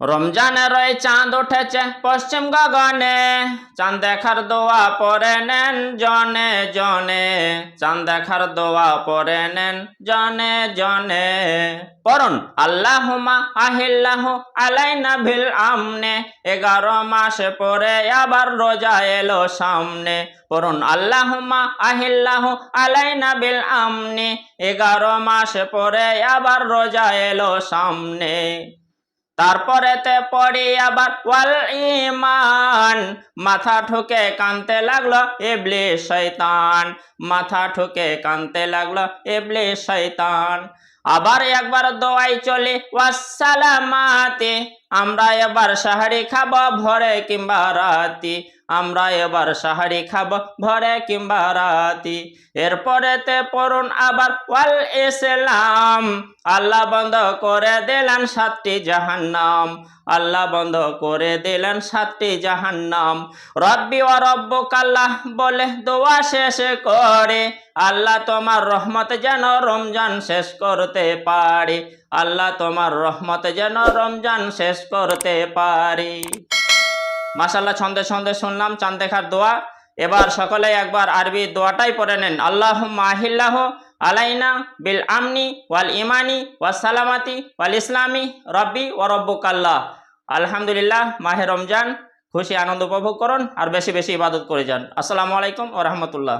রমজানের ওই চাঁদ উঠেছে পশ্চিম গগনে। চাঁদ দেখার দোয়া পরে নেন জনে জনে। চাঁদ দেখার দোয়া পরে নেন জনে জনে। পরন আল্লাহুমা আহিল্লাহ আলাইনা ভিল আমনে। এগারো মাসে পরে আবার রোজা এলো সামনে। পরুন আল্লাহুমা আহিল্লাহ আলাইনা বিল আমনে। এগারো মাসে পরে আবার রোজা এলো সামনে। তারপরেতে পড়ি আবার, ওয়াল ইমান মাথা ঠুকে কানতে লাগল এবলি শৈতান মাথা ঠুকে কানতে লাগল এবলি শৈতান আবার একবার দোয়াই চলে ওয়াসালামাতে আমরা এবার সাহারি খাব ভরে কিংবা রাতি। আমরা এবার সাহারি খাব ভরে কিংবা রাতি। এরপরেতে পড়ুন আবার, ওয়াল ইসলাম। আল্লাহ বন্ধ করে দিলেন সাতটি জাহান্নাম। আল্লাহ বন্ধ করে দিলেন সাতটি জাহান্নাম। রব্বি ও রব্বুকাল্লাহ বলে দোয়া শেষ করে। আল্লাহ তোমার রহমত যেন রমজান শেষ করতে পারে। আল্লাহ তোমার রহমতে যেন রমজান শেষ করতে পারি। মাসাল্লাহ ছন্দে ছন্দে শুনলাম চাঁদ দেখার দোয়া। এবার সকলে একবার আরবি দোয়াটাই পড়ে নেন। আল্লাহ মাহিল্লাহ আলাইনা বিল আমনি ওয়াল ইমানি ওয়াল সালামাতি ওয়াল ইসলামী রব্বি ও রব্বুকাল্লাহ। আলহামদুলিল্লাহ, মাহে রমজান। খুশি, আনন্দ উপভোগ করুন আর বেশি বেশি ইবাদত করে যান। আসসালামু আলাইকুম ও রহমতুল্লাহ।